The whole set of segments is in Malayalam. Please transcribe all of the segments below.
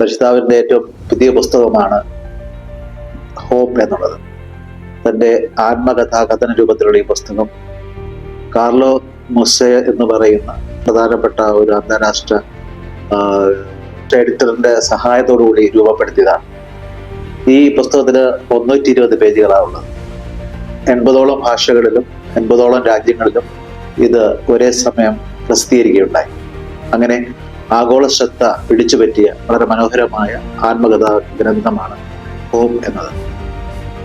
പരിശുദ്ധാവിന്റെ ഏറ്റവും പുതിയ പുസ്തകമാണ് ഹോപ്പ് എന്നുള്ളത്. തന്റെ ആത്മകഥാകഥന രൂപത്തിലുള്ള ഈ പുസ്തകം കാർലോ മൊസെ എന്ന് പറയുന്ന പ്രധാനപ്പെട്ട ഒരു അന്താരാഷ്ട്ര എഡിറ്ററിന്റെ സഹായത്തോടുകൂടി രൂപപ്പെടുത്തിയതാണ്. ഈ പുസ്തകത്തിന് മുന്നൂറ്റി ഇരുപത് പേജുകളാണുള്ളത് എൺപതോളം ഭാഷകളിലും എൺപതോളം രാജ്യങ്ങളിലും ഇത് ഒരേ സമയം പ്രസിദ്ധീകരിക്കുകയുണ്ടായി. അങ്ങനെ ആഗോള ശ്രദ്ധ പിടിച്ചുപറ്റിയ വളരെ മനോഹരമായ ആത്മകഥാ ഗ്രന്ഥമാണ് ഹോം എന്നത്.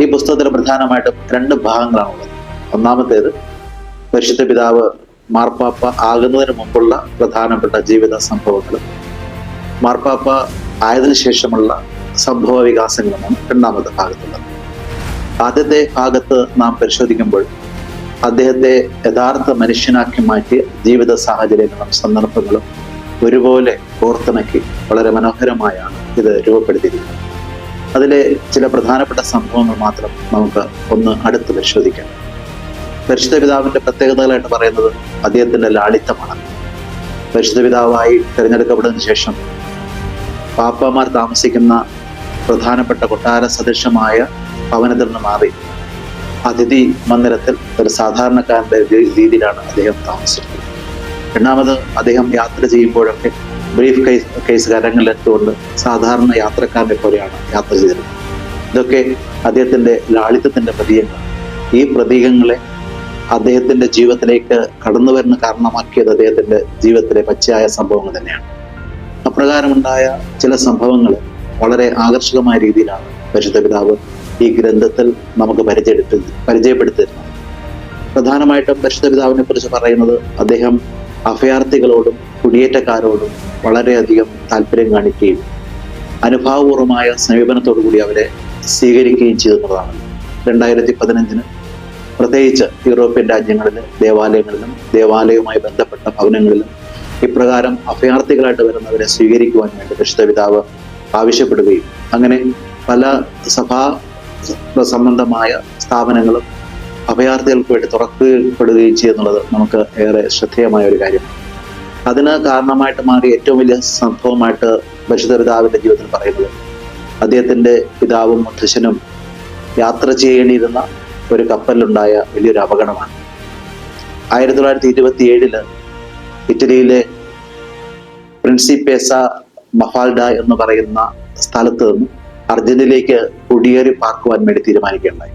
ഈ പുസ്തകത്തിൽ പ്രധാനമായിട്ടും രണ്ട് ഭാഗങ്ങളാണുള്ളത്. ഒന്നാമത്തേത് പരിശുദ്ധ പിതാവ് മാർപ്പാപ്പ ആകുന്നതിന് മുമ്പുള്ള പ്രധാനപ്പെട്ട ജീവിത സംഭവങ്ങളും മാർപ്പാപ്പ ആയതിനു ശേഷമുള്ള സംഭവ വികാസങ്ങളുമാണ് രണ്ടാമത്തെ ഭാഗത്തുള്ളത്. ആദ്യത്തെ ഭാഗത്ത് നാം പരിശോധിക്കുമ്പോൾ അദ്ദേഹത്തെ യഥാർത്ഥ മനുഷ്യനാക്കി മാറ്റിയ ജീവിത സാഹചര്യങ്ങളും സന്ദർഭങ്ങളും ഒരുപോലെ കോർത്തിണക്കി വളരെ മനോഹരമായാണ് ഇത് രൂപപ്പെടുത്തിയിരിക്കുന്നത്. അതിലെ ചില പ്രധാനപ്പെട്ട സംഭവങ്ങൾ മാത്രം നമുക്ക് ഒന്ന് അടുത്ത് പരിശോധിക്കാം. പരിശുദ്ധ പിതാവിന്റെ പ്രത്യേകതകളായിട്ട് പറയുന്നത് അദ്ദേഹത്തിന്റെ ലാളിത്തമാണ് പരിശുദ്ധ പിതാവായി തിരഞ്ഞെടുക്കപ്പെടുന്ന ശേഷം പാപ്പമാർ താമസിക്കുന്ന പ്രധാനപ്പെട്ട കൊട്ടാര സദൃശമായ ഭവനത്തിൽ നിന്ന് മാറി. അതിഥി മന്ദിരത്തിൽ ഒരു സാധാരണക്കാരന്റെ രീതിയിലാണ് അദ്ദേഹം താമസിച്ചിരുന്നത് രണ്ടാമത് അദ്ദേഹം യാത്ര ചെയ്യുമ്പോഴൊക്കെ ബ്രീഫ് കേസ് കേസ് കരങ്ങളിലെത്തുകൊണ്ട് സാധാരണ യാത്രക്കാരനെ പോലെയാണ് യാത്ര ചെയ്തിരുന്നത് ഇതൊക്കെ അദ്ദേഹത്തിന്റെ ലാളിത്യത്തിന്റെ പ്രതീകങ്ങളാണ്. ഈ പ്രതീകങ്ങളെ അദ്ദേഹത്തിന്റെ ജീവിതത്തിലേക്ക് കടന്നു വരുന്ന കാരണമാക്കിയത് അദ്ദേഹത്തിന്റെ ജീവിതത്തിലെ പച്ചയായ സംഭവങ്ങൾ തന്നെയാണ്. അപ്രകാരമുണ്ടായ ചില സംഭവങ്ങൾ വളരെ ആകർഷകമായ രീതിയിലാണ് പരിശുദ്ധ പിതാവ് ഈ ഗ്രന്ഥത്തിൽ നമുക്ക് പരിചയപ്പെടുത്തി പരിചയപ്പെടുത്തിയിരുന്നത്. പ്രധാനമായിട്ടും പരിശുദ്ധ പിതാവിനെ കുറിച്ച് പറയുന്നത് അദ്ദേഹം അഭയാർത്ഥികളോടും കുടിയേറ്റക്കാരോടും വളരെയധികം താല്പര്യം കാണിക്കുകയും അനുഭാവപൂർവമായ സമീപനത്തോടു കൂടി അവരെ സ്വീകരിക്കുകയും ചെയ്തെന്നുള്ളതാണ്. രണ്ടായിരത്തി പതിനഞ്ചിന് പ്രത്യേകിച്ച് യൂറോപ്യൻ രാജ്യങ്ങളിലെ ദേവാലയങ്ങളിലും ദേവാലയവുമായി ബന്ധപ്പെട്ട ഭവനങ്ങളിലും ഇപ്രകാരം അഭയാർത്ഥികളായിട്ട് വരുന്നവരെ സ്വീകരിക്കുവാൻ വേണ്ടി രക്ഷിതപിതാവ് പിതാവ് ആവശ്യപ്പെടുകയും അങ്ങനെ പല സഭാ സംബന്ധമായ സ്ഥാപനങ്ങളും അഭയാർത്ഥികൾക്ക് വേണ്ടി തുറക്കപ്പെടുകയും ചെയ്യുന്നുള്ളത് നമുക്ക് ഏറെ ശ്രദ്ധേയമായ ഒരു കാര്യമാണ് അതിന് കാരണമായിട്ട് മാറി ഏറ്റവും വലിയ സംഭവമായിട്ട് പരിശുദ്ധ പിതാവിന്റെ ജീവിതത്തിൽ പറയുന്നത് അദ്ദേഹത്തിന്റെ പിതാവും മുത്തശ്ശനും യാത്ര ചെയ്യേണ്ടിയിരുന്ന ഒരു കപ്പലിലുണ്ടായ വലിയൊരു അപകടമാണ്. ആയിരത്തി തൊള്ളായിരത്തി ഇരുപത്തി ഏഴിൽ ഇറ്റലിയിലെ പ്രിൻസിപ്പേസ മഫാൽഡ എന്ന് പറയുന്ന സ്ഥലത്ത് നിന്ന് അർജന്റീനയിലേക്ക് കുടിയേറി പാർക്കുവാൻ വേണ്ടി തീരുമാനിക്കുകയുണ്ടായി.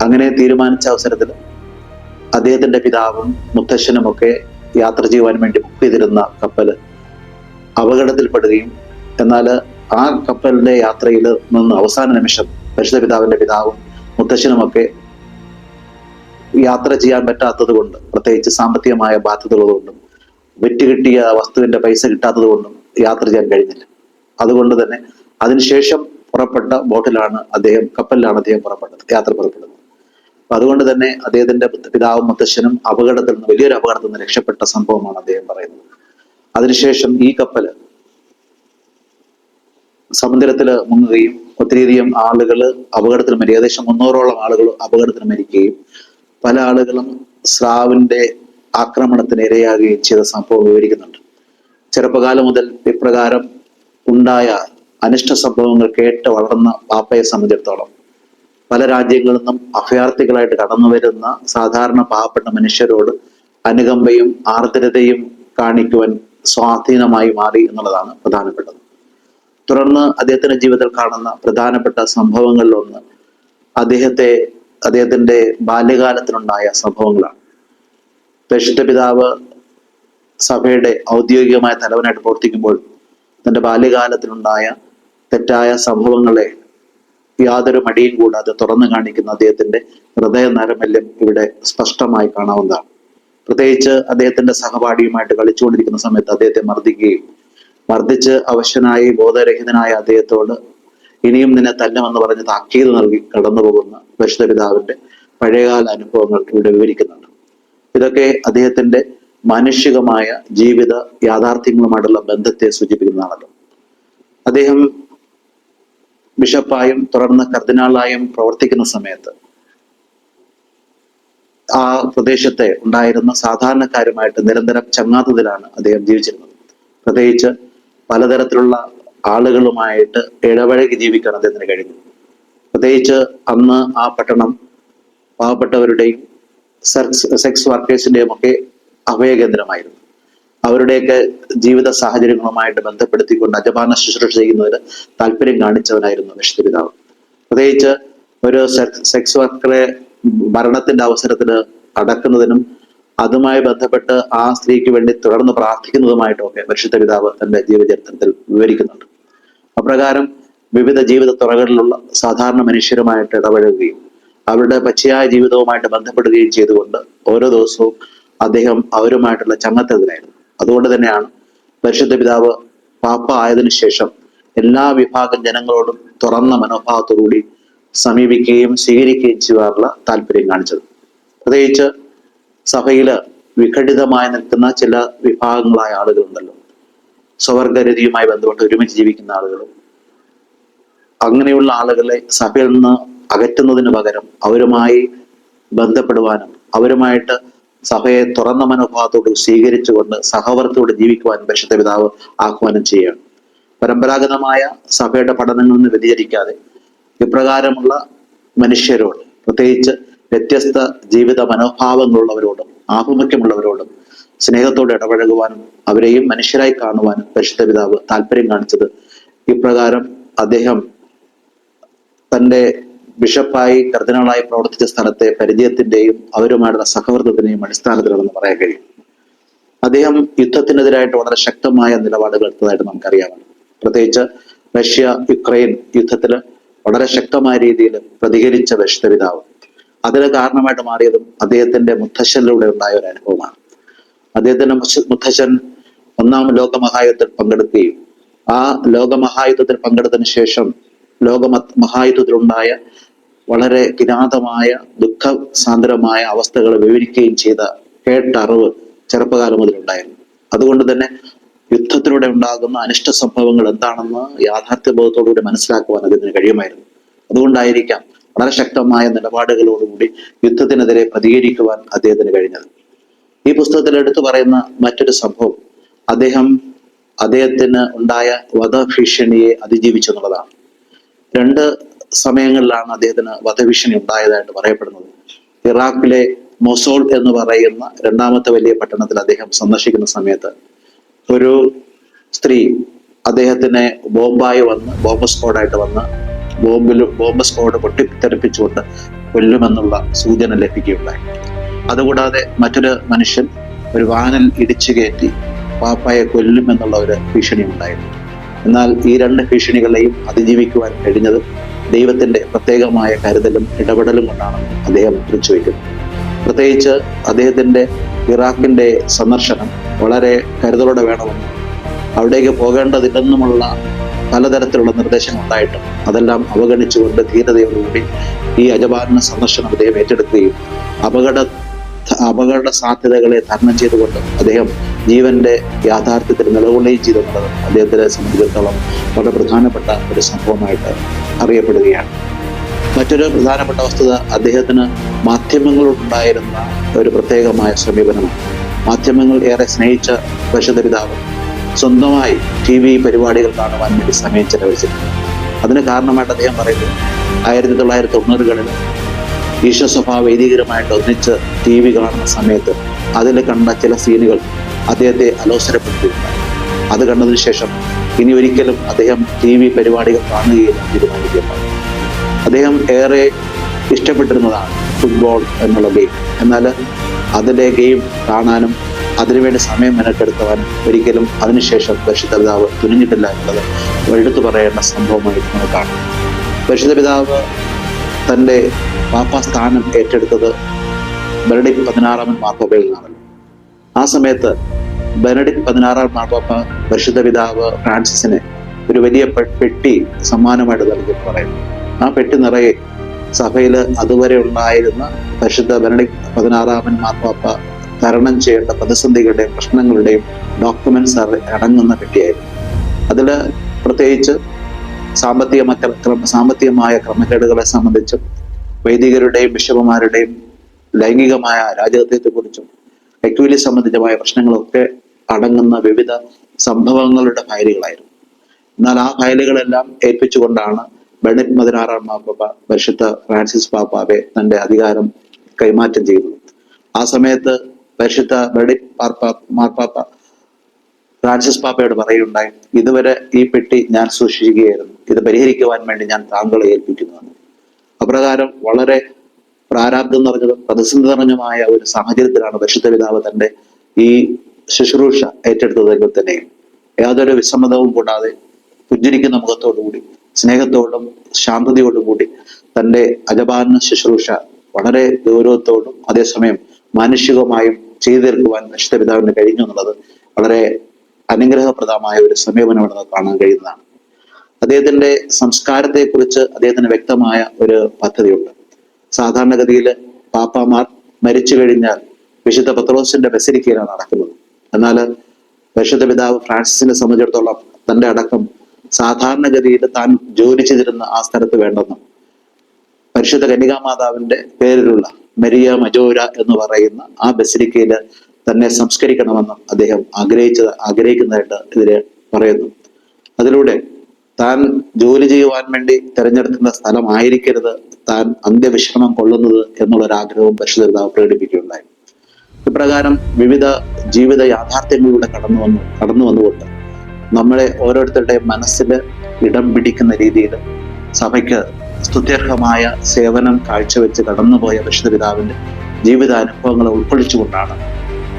അങ്ങനെ തീരുമാനിച്ച അവസരത്തിൽ അദ്ദേഹത്തിന്റെ പിതാവും മുത്തശ്ശനുമൊക്കെ യാത്ര ചെയ്യുവാൻ വേണ്ടി ബുക്ക് ചെയ്തിരുന്ന കപ്പൽ അപകടത്തിൽപ്പെടുകയും എന്നാൽ ആ കപ്പലിന്റെ യാത്രയിൽ നിന്ന് അവസാന നിമിഷം പരിശുദ്ധ പിതാവിന്റെ പിതാവും മുത്തശ്ശനുമൊക്കെ യാത്ര ചെയ്യാൻ പറ്റാത്തത് കൊണ്ട് പ്രത്യേകിച്ച് സാമ്പത്തികമായ ബാധ്യതകളുകൊണ്ടും വിറ്റ് കിട്ടിയ വസ്തുവിന്റെ പൈസ കിട്ടാത്തത് കൊണ്ടും യാത്ര ചെയ്യാൻ കഴിഞ്ഞില്ല. അതുകൊണ്ട് തന്നെ അതിനുശേഷം പുറപ്പെട്ട ബോട്ടിലാണ് അദ്ദേഹം കപ്പലിലാണ് അദ്ദേഹം പുറപ്പെട്ടത് യാത്ര പുറപ്പെടുന്നത് അതുകൊണ്ട് തന്നെ അദ്ദേഹത്തിന്റെ പിതാവും മുത്തശ്ശനും അപകടത്തിൽ നിന്ന് വലിയൊരു അപകടത്തിൽ നിന്ന് രക്ഷപ്പെട്ട സംഭവമാണ് അദ്ദേഹം പറയുന്നത്. അതിനുശേഷം ഈ കപ്പൽ സമുദ്രത്തിൽ മുങ്ങുകയും ഒത്തിരിയധികം ആളുകൾ അപകടത്തിൽ മരി ഏകദേശം മുന്നൂറോളം ആളുകൾ അപകടത്തിൽ മരിക്കുകയും പല ആളുകളും സ്രാവിന്റെ ആക്രമണത്തിന് ഇരയാകുകയും ചെയ്ത സംഭവം വിവരിക്കുന്നുണ്ട്. ചെറുപ്പകാലം മുതൽ ഇപ്രകാരം ഉണ്ടായ അനിഷ്ട സംഭവങ്ങൾ കേട്ട് വളർന്ന പാപ്പയെ സംബന്ധിച്ചിടത്തോളം പല രാജ്യങ്ങളിൽ നിന്നും അഭയാർത്ഥികളായിട്ട് കടന്നു വരുന്ന സാധാരണ പാവപ്പെട്ട മനുഷ്യരോട് അനുകമ്പയും ആർദ്രതയും കാണിക്കുവാൻ സ്വാധീനമായി മാറി എന്നുള്ളതാണ് പ്രധാനപ്പെട്ടത്. തുടർന്ന് അദ്ദേഹത്തിന്റെ ജീവിതത്തിൽ കാണുന്ന പ്രധാനപ്പെട്ട സംഭവങ്ങളിലൊന്ന് അദ്ദേഹത്തെ അദ്ദേഹത്തിന്റെ ബാല്യകാലത്തിനുണ്ടായ സംഭവങ്ങളാണ്. പരിശുദ്ധ പിതാവ് സഭയുടെ ഔദ്യോഗികമായ തലവനായിട്ട് പ്രവർത്തിക്കുമ്പോൾ തന്റെ ബാല്യകാലത്തിലുണ്ടായ തെറ്റായ സംഭവങ്ങളെ യാതൊരു മടിയും കൂടാതെ തുറന്നു കാണിക്കുന്ന അദ്ദേഹത്തിന്റെ ഹൃദയ നരമല്യം ഇവിടെ സ്പഷ്ടമായി കാണാവുന്നതാണ്. പ്രത്യേകിച്ച് അദ്ദേഹത്തിന്റെ സഹപാഠിയുമായിട്ട് കളിച്ചുകൊണ്ടിരിക്കുന്ന സമയത്ത് അദ്ദേഹത്തെ മർദ്ദിക്കുകയും മർദ്ദിച്ച് അവശനായി ബോധരഹിതനായ അദ്ദേഹത്തോട് ഇനിയും നിന്നെ തല്ലുമെന്ന് പറഞ്ഞ് താക്കീത് നൽകി കടന്നു പോകുന്ന പഴയകാല അനുഭവങ്ങൾ ഇവിടെ വിവരിക്കുന്നുണ്ട്. ഇതൊക്കെ അദ്ദേഹത്തിന്റെ മാനുഷികമായ ജീവിത യാഥാർത്ഥ്യങ്ങളുമായിട്ടുള്ള ബന്ധത്തെ സൂചിപ്പിക്കുന്നതാണല്ലോ. അദ്ദേഹം ബിഷപ്പായും തുടർന്ന് കർദിനാളായും പ്രവർത്തിക്കുന്ന സമയത്ത് ആ പ്രദേശത്തെ ഉണ്ടായിരുന്ന സാധാരണക്കാരുമായിട്ട് നിരന്തരം ചങ്ങാത്തതിലാണ് അദ്ദേഹം ജീവിച്ചിരുന്നത്. പ്രത്യേകിച്ച് പലതരത്തിലുള്ള ആളുകളുമായിട്ട് ഇടപഴകി ജീവിക്കാൻ അദ്ദേഹത്തിന് കഴിഞ്ഞു. പ്രത്യേകിച്ച് അന്ന് ആ പട്ടണം പാവപ്പെട്ടവരുടെയും സെക്സ് സെക്സ് വർക്കേഴ്സിന്റെയും ഒക്കെ അഭയകേന്ദ്രമായിരുന്നു. അവരുടെയൊക്കെ ജീവിത സാഹചര്യങ്ങളുമായിട്ട് ബന്ധപ്പെടുത്തിക്കൊണ്ട് അജപാന ശുശ്രൂഷ ചെയ്യുന്നതിന് താല്പര്യം കാണിച്ചവനായിരുന്നു വിശുദ്ധ പിതാവ്. പ്രത്യേകിച്ച് ഒരു സെക്സ് വർക്കറെ മരണത്തിന്റെ അവസരത്തിൽ അടക്കുന്നതിനും അതുമായി ബന്ധപ്പെട്ട് ആ സ്ത്രീക്ക് വേണ്ടി തുടർന്ന് പ്രാർത്ഥിക്കുന്നതുമായിട്ടൊക്കെ പരിശുദ്ധ പിതാവ് തന്റെ ജീവചരിത്രത്തിൽ വിവരിക്കുന്നുണ്ട്. അപ്രകാരം വിവിധ ജീവിത തുറകളിലുള്ള സാധാരണ മനുഷ്യരുമായിട്ട് ഇടപഴകുകയും അവരുടെ പച്ചയായ ജീവിതവുമായിട്ട് ബന്ധപ്പെടുകയും ചെയ്തുകൊണ്ട് ഓരോ ദിവസവും അദ്ദേഹം അവരുമായിട്ടുള്ള ചങ്ങത്തതിലായിരുന്നു. അതുകൊണ്ട് തന്നെയാണ് പരിശുദ്ധ പിതാവ് പാപ്പ ആയതിനു ശേഷം എല്ലാ വിഭാഗം ജനങ്ങളോടും തുറന്ന മനോഭാവത്തോടുകൂടി സമീപിക്കുകയും സ്വീകരിക്കുകയും ചെയ്യാറുള്ള താല്പര്യം കാണിച്ചത്. പ്രത്യേകിച്ച് സഭയിൽ വിഘടിതമായി നിൽക്കുന്ന ചില വിഭാഗങ്ങളായ ആളുകളുണ്ടല്ലോ. സ്വവർഗരതിയുമായി ബന്ധപ്പെട്ട് ഒരുമിച്ച് ജീവിക്കുന്ന ആളുകൾ അങ്ങനെയുള്ള ആളുകളെ സഭയിൽ നിന്ന് അകറ്റുന്നതിന് പകരം അവരുമായി ബന്ധപ്പെടുവാനും അവരുമായിട്ട് സഭയെ തുറന്ന മനോഭാവത്തോട് സ്വീകരിച്ചുകൊണ്ട് സഹവർത്തോട് ജീവിക്കുവാൻ പരിശുദ്ധ പിതാവ് ആഹ്വാനം ചെയ്യുകയാണ്. പരമ്പരാഗതമായ സഭയുടെ പഠനങ്ങളിൽ നിന്ന് വ്യതിചരിക്കാതെ ഇപ്രകാരമുള്ള മനുഷ്യരോട് പ്രത്യേകിച്ച് വ്യത്യസ്ത ജീവിത മനോഭാവങ്ങളുള്ളവരോടും ആഭിമുഖ്യമുള്ളവരോടും സ്നേഹത്തോടെ ഇടപഴകുവാനും അവരെയും മനുഷ്യരായി കാണുവാനും പരിശുദ്ധ പിതാവ് താല്പര്യം കാണിച്ചത് ഇപ്രകാരം അദ്ദേഹം തന്റെ ബിഷപ്പായി കർദിനാളായി പ്രവർത്തിച്ച സ്ഥലത്തെ പരിചയത്തിന്റെയും അവരുമായുള്ള സഹവർത്തത്തിന്റെയും അടിസ്ഥാനത്തിലാണെന്ന് പറയാൻ കഴിയും. അദ്ദേഹം യുദ്ധത്തിനെതിരായിട്ട് വളരെ ശക്തമായ നിലപാടുകൾ എടുത്തതായിട്ട് നമുക്കറിയാമല്ലോ പ്രത്യേകിച്ച് റഷ്യ യുക്രൈൻ യുദ്ധത്തിൽ വളരെ ശക്തമായ രീതിയിൽ പ്രതികരിച്ച വിശുദ്ധ പിതാവ്. അതിന് കാരണമായിട്ട് മാറിയതും അദ്ദേഹത്തിന്റെ മുത്തശ്ശനിലൂടെ ഉണ്ടായ ഒരു അനുഭവമാണ്. അദ്ദേഹത്തിന്റെ മുത്തശ്ശൻ ഒന്നാം ലോകമഹായുദ്ധത്തിൽ പങ്കെടുക്കുകയും ആ ലോകമഹായുദ്ധത്തിൽ പങ്കെടുത്തതിന് ശേഷം ലോക മഹായുദ്ധത്തിലുണ്ടായ വളരെ കിരാതമായ ദുഃഖസാന്ദ്രമായ അവസ്ഥകൾ വിവരിക്കുകയും ചെയ്ത കേട്ടറിവ് ചെറുപ്പകാലം മുതലുണ്ടായിരുന്നു. അതുകൊണ്ട് തന്നെ യുദ്ധത്തിലൂടെ ഉണ്ടാകുന്ന അനിഷ്ട സംഭവങ്ങൾ എന്താണെന്ന് യാഥാർത്ഥ്യബോധത്തോടുകൂടി മനസ്സിലാക്കുവാൻ അദ്ദേഹത്തിന് കഴിയുമായിരുന്നു. അതുകൊണ്ടായിരിക്കാം വളരെ ശക്തമായ നിലപാടുകളോടുകൂടി യുദ്ധത്തിനെതിരെ പ്രതികരിക്കുവാൻ അദ്ദേഹത്തിന് കഴിഞ്ഞത്. ഈ പുസ്തകത്തിൽ എടുത്തു പറയുന്ന മറ്റൊരു സംഭവം അദ്ദേഹം അദ്ദേഹത്തിന് ഉണ്ടായ വധഭീഷണിയെ അതിജീവിച്ചു എന്നുള്ളതാണ് രണ്ട് സമയങ്ങളിലാണ് അദ്ദേഹത്തിന് വധഭീഷണി ഉണ്ടായതായിട്ട് പറയപ്പെടുന്നത്. ഇറാഖിലെ മൊസോൾ എന്ന് പറയുന്ന രണ്ടാമത്തെ വലിയ പട്ടണത്തിൽ അദ്ദേഹം സന്ദർശിക്കുന്ന സമയത്ത് ഒരു സ്ത്രീ അദ്ദേഹത്തിനെ ബോംബായി വന്ന് ബോംബ് സ്ക്വാഡായിട്ട് വന്ന് ബോംബിൽ ബോംബ് സ്ക്വാഡ് പൊട്ടിത്തെറിപ്പിച്ചുകൊണ്ട് കൊല്ലുമെന്നുള്ള സൂചന ലഭിക്കുകയുണ്ടായി. അതുകൂടാതെ മറ്റൊരു മനുഷ്യൻ ഒരു വാനൽ ഇടിച്ചു കയറ്റി പാപ്പായെ കൊല്ലുമെന്നുള്ള ഒരു ഭീഷണി ഉണ്ടായിരുന്നു എന്നാൽ ഈ രണ്ട് ഭീഷണികളെയും അതിജീവിക്കുവാൻ കഴിഞ്ഞത് ദൈവത്തിന്റെ പ്രത്യേകമായ കരുതലും ഇടപെടലും കൊണ്ടാണെന്ന് അദ്ദേഹം കുറിച്ചു വയ്ക്കുന്നു പ്രത്യേകിച്ച് അദ്ദേഹത്തിന്റെ ഇറാഖിന്റെ സന്ദർശനം വളരെ കരുതലോടെ വേണമെന്നും അവിടേക്ക് പോകേണ്ടതില്ലെന്നുമുള്ള പലതരത്തിലുള്ള നിർദ്ദേശങ്ങൾ ഉണ്ടായിട്ടും അതെല്ലാം അവഗണിച്ചുകൊണ്ട് ധീരതയോടുകൂടി ഈ അജപാലന സന്ദർശനം അദ്ദേഹം ഏറ്റെടുക്കുകയും അപകട അപകട സാധ്യതകളെ തരണം ചെയ്തുകൊണ്ട് അദ്ദേഹം ജീവന്റെ യാഥാർത്ഥ്യത്തിൽ നിലകൊള്ളുകയും ചെയ്തിട്ടുള്ളത് അദ്ദേഹത്തിനെ സംബന്ധിച്ചിടത്തോളം വളരെ പ്രധാനപ്പെട്ട ഒരു സംഭവമായിട്ട് അറിയപ്പെടുകയാണ്. മറ്റൊരു പ്രധാനപ്പെട്ട വസ്തുത അദ്ദേഹത്തിന് മാധ്യമങ്ങളോടുണ്ടായിരുന്ന ഒരു പ്രത്യേകമായ സമീപനമാണ്. മാധ്യമങ്ങൾ ഏറെ സ്നേഹിച്ച പരിശുദ്ധ പിതാവ് സ്വന്തമായി ടി വി പരിപാടികൾ കാണുവാൻ വേണ്ടി സമയം ചെലവഴിച്ചിട്ടുണ്ട് അതിന് കാരണമായിട്ട് അദ്ദേഹം പറയുന്നത് ആയിരത്തി തൊള്ളായിരത്തി തൊണ്ണൂറുകളിൽ ഈശ്വസഭ വൈദികരുമായിട്ട് ഒന്നിച്ച് ടി വി കാണുന്ന സമയത്ത് അതിൽ കണ്ട ചില സീനുകൾ അദ്ദേഹത്തെ അലോസരപ്പെടുത്തിയിട്ടുണ്ട്. അത് കണ്ടതിന് ശേഷം ഇനി ഒരിക്കലും അദ്ദേഹം ടി വി പരിപാടികൾ കാണുകയില്ല എന്ന് തീരുമാനിക്കുകയുണ്ടായി. അദ്ദേഹം ഏറെ ഇഷ്ടപ്പെട്ടിരുന്നതാണ് ഫുട്ബോൾ എന്നുള്ള ഗെയിം എന്നാൽ അതിലെ ഗെയിം കാണാനും അതിനുവേണ്ടി സമയം മെനക്കെടുത്തുവാനും ഒരിക്കലും അതിനുശേഷം പരിശുദ്ധ പിതാവ് തുനിഞ്ഞിട്ടില്ല എന്നുള്ളത് എടുത്തു പറയേണ്ട സംഭവമായിട്ട് നമ്മൾ കാണും. പരിശുദ്ധ പിതാവ് തന്റെ പാപ്പാ സ്ഥാനം ഏറ്റെടുത്തത് ബെർഡിക് പതിനാറാമൻ മാർപ്പാപ്പയിൽ നിന്നാണല്ലോ ആ സമയത്ത് ബെനഡിക് പതിനാറാം മാർപ്പാപ്പ പരിശുദ്ധ പിതാവ് ഫ്രാൻസിസിനെ ഒരു വലിയ പെട്ടി സമ്മാനമായിട്ട് നൽകി പറയുന്നു. ആ പെട്ടി നിറയെ സഭയിൽ അതുവരെ ഉണ്ടായിരുന്ന പരിശുദ്ധ ബെനഡിക് പതിനാറാമൻ മാർപ്പാപ്പ തരണം ചെയ്യേണ്ട പ്രതിസന്ധികളുടെയും പ്രശ്നങ്ങളുടെയും ഡോക്യുമെന്റ്സ് അടങ്ങുന്ന പെട്ടിയായിരുന്നു. അതിൽ പ്രത്യേകിച്ച് സാമ്പത്തിക സാമ്പത്തികമായ ക്രമക്കേടുകളെ സംബന്ധിച്ചും വൈദികരുടെയും ബിഷപ്പുമാരുടെയും ലൈംഗികമായ രാജകീയത്തെക്കുറിച്ചും എക്വിലി സംബന്ധിച്ചമായ പ്രശ്നങ്ങളൊക്കെ അടങ്ങുന്ന വിവിധ സംഭവങ്ങളുടെ ഫയലുകളായിരുന്നു. എന്നാൽ ആ ഫയലുകളെല്ലാം ഏൽപ്പിച്ചുകൊണ്ടാണ് ബെനറ്റ് പതിനാറാം മാപ്പ പരിശുദ്ധ ഫ്രാൻസിസ് പാപ്പാവെ തന്റെ അധികാരം കൈമാറ്റം ചെയ്തത്. ആ സമയത്ത് പരിശുദ്ധ മാർപ്പാ മാർപ്പാപ്പ ഫ്രാൻസിസ് പാപ്പയോട് പറയുണ്ടായി ഇതുവരെ ഈ പെട്ടി ഞാൻ സൂക്ഷിക്കുകയായിരുന്നു. ഇത് പരിഹരിക്കുവാൻ വേണ്ടി ഞാൻ താങ്കളെ ഏൽപ്പിക്കുന്നു അപ്രകാരം വളരെ പ്രാരാബ്ദം നിറഞ്ഞതും പ്രതിസന്ധി നിറഞ്ഞതുമായ ഒരു സാഹചര്യത്തിലാണ് പരിശുദ്ധ പിതാവ് തന്റെ ഈ ശുശ്രൂഷ ഏറ്റെടുത്തതെങ്കിൽ തന്നെയും യാതൊരു വിസമ്മതവും കൂടാതെ പുഞ്ചിരിക്കുന്ന മുഖത്തോടുകൂടി സ്നേഹത്തോടും ശാന്തതയോടും കൂടി തന്റെ അജപാന ശുശ്രൂഷ വളരെ ഗൗരവത്തോടും അതേസമയം മാനുഷികമായും ചെയ്തു തീർക്കുവാൻ പിതാവിന് കഴിഞ്ഞു എന്നുള്ളത് വളരെ അനുഗ്രഹപ്രദമായ ഒരു സമീപനമാണ് കാണാൻ കഴിയുന്നതാണ്. അദ്ദേഹത്തിന്റെ സംസ്കാരത്തെക്കുറിച്ച് അദ്ദേഹത്തിന് വ്യക്തമായ ഒരു പദ്ധതിയുണ്ട്. സാധാരണഗതിയിൽ പാപ്പാമാർ മരിച്ചു കഴിഞ്ഞാൽ വിശുദ്ധ പത്രോസിന്റെ ബസരിക്കയിലാണ് നടക്കുന്നത്. എന്നാൽ പരിശുദ്ധ പിതാവ് ഫ്രാൻസിസിനെ സംബന്ധിച്ചിടത്തോളം തന്റെ അടക്കം സാധാരണഗതിയിൽ താൻ ജോലി ചെയ്തിരുന്ന ആ സ്ഥലത്ത് വേണ്ടെന്നും പരിശുദ്ധ കന്യകാമാതാവിന്റെ പേരിലുള്ള മരിയ മജോര എന്ന് പറയുന്ന ആ ബസിലിക്കയിൽ തന്നെ സംസ്കരിക്കണമെന്നും അദ്ദേഹം ആഗ്രഹിച്ചത് ആഗ്രഹിക്കുന്നതായിട്ട് ഇതിൽ പറയുന്നു. അതിലൂടെ താൻ ജോലി ചെയ്യുവാൻ വേണ്ടി തിരഞ്ഞെടുക്കുന്ന സ്ഥലമായിരിക്കരുത് താൻ അന്ത്യവിശ്രമം കൊള്ളുന്നത് എന്നുള്ള ഒരു ആഗ്രഹവും പരിശുദ്ധ പ്രകടിപ്പിക്കുകയുണ്ടായി. ഇപ്രകാരം വിവിധ ജീവിത യാഥാർത്ഥ്യങ്ങളിലൂടെ കടന്നു വന്നു കടന്നു വന്നുകൊണ്ട് നമ്മളെ ഓരോരുത്തരുടെ മനസ്സിൽ ഇടം പിടിക്കുന്ന രീതിയിൽ സഭയ്ക്ക് സ്തുത്യർഹമായ സേവനം കാഴ്ചവെച്ച് കടന്നുപോയ വിശുദ്ധ പിതാവിന്റെ ജീവിതാനുഭവങ്ങളെ ഉൾക്കൊള്ളിച്ചുകൊണ്ടാണ്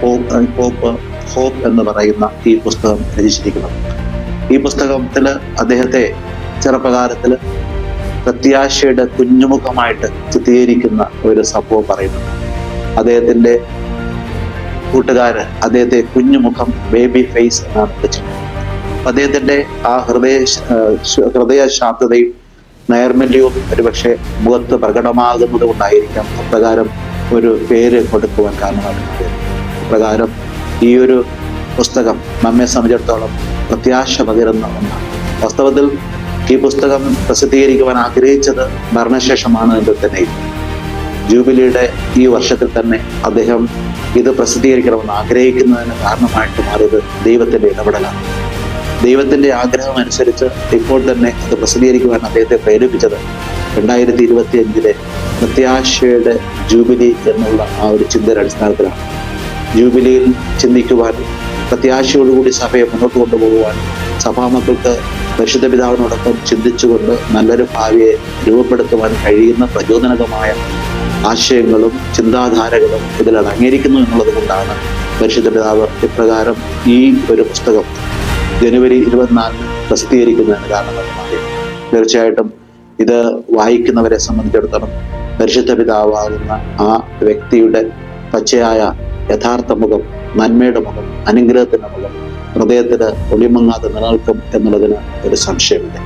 ഹോപ്പ് ഹോപ്പ് എന്ന് പറയുന്ന ഈ പുസ്തകം രചിച്ചിരിക്കുന്നത്. ഈ പുസ്തകത്തിൽ അദ്ദേഹത്തെ ചെറുപ്പകാലത്തിൽ പ്രത്യാശയുടെ കുഞ്ഞുമുഖമായിട്ട് ചിത്രീകരിക്കുന്ന ഒരു സംഭവം പറയുന്നുണ്ട്. അദ്ദേഹത്തിന്റെ കൂട്ടുകാര് അദ്ദേഹത്തെ കുഞ്ഞുമുഖം ബേബി ഫേസ് എന്നാണ് വിളിച്ചത്. അദ്ദേഹത്തിന്റെ ആ ഹൃദയ ഹൃദയ ശാന്തതയും നൈർമല്യവും ഒരുപക്ഷെ മുഖത്ത് പ്രകടമാകുന്നത് കൊണ്ടായിരിക്കാം അപ്രകാരം ഒരു പേര് കൊടുക്കുവാൻ കാരണമാകുന്നത്. അപ്രകാരം ഈ ഒരു പുസ്തകം നമ്മെ സംബന്ധിച്ചിടത്തോളം പ്രത്യാശ പകരുന്ന ഒന്നാണ്. വാസ്തവത്തിൽ ഈ പുസ്തകം പ്രസിദ്ധീകരിക്കുവാൻ ആഗ്രഹിച്ചത് ഭരണശേഷമാണ് എങ്കിൽ തന്നെ ജൂബിലിയുടെ ഈ വർഷത്തിൽ തന്നെ അദ്ദേഹം ഇത് പ്രസിദ്ധീകരിക്കണമെന്ന് ആഗ്രഹിക്കുന്നതിന് കാരണമായിട്ട് മാറിയത് ദൈവത്തിന്റെ ഇടപെടലാണ്. ദൈവത്തിന്റെ ആഗ്രഹം അനുസരിച്ച് ഇപ്പോൾ തന്നെ അത് പ്രസിദ്ധീകരിക്കുവാൻ അദ്ദേഹത്തെ പ്രേരിപ്പിച്ചത് രണ്ടായിരത്തി ഇരുപത്തി അഞ്ചിലെ പ്രത്യാശയുടെ ജൂബിലി എന്നുള്ള ആ ഒരു ചിന്തയുടെ അടിസ്ഥാനത്തിലാണ്. ജൂബിലിയിൽ ചിന്തിക്കുവാൻ പ്രത്യാശയോടുകൂടി സഭയെ മുന്നോട്ട് കൊണ്ടുപോകുവാൻ സഭാമക്കൾക്ക് പരിശുദ്ധ പിതാവിനോടൊപ്പം ചിന്തിച്ചുകൊണ്ട് നല്ലൊരു ഭാവിയെ രൂപപ്പെടുത്തുവാൻ കഴിയുന്ന പ്രചോദനകമായ ആശയങ്ങളും ചിന്താധാരകളും ഇതിൽ അടങ്ങിയിരിക്കുന്നു എന്നുള്ളത് കൊണ്ടാണ് പരിശുദ്ധ പിതാവ് ഇപ്രകാരം ഈ ഒരു പുസ്തകം ജനുവരി ഇരുപത്തിനാലിന് പ്രസിദ്ധീകരിക്കുന്നതിന് കാരണം തീർച്ചയായിട്ടും ഇത് വായിക്കുന്നവരെ സംബന്ധിച്ചിടത്തോളം പരിശുദ്ധ പിതാവാകുന്ന ആ വ്യക്തിയുടെ പച്ചയായ യഥാർത്ഥ മുഖം നന്മയുടെ മുഖം അനുഗ്രഹത്തിന്റെ മുഖം ഹൃദയത്തിന് ഒളിമങ്ങാതെ നിലനിൽക്കും എന്നുള്ളതിന് ഒരു സംശയമില്ല.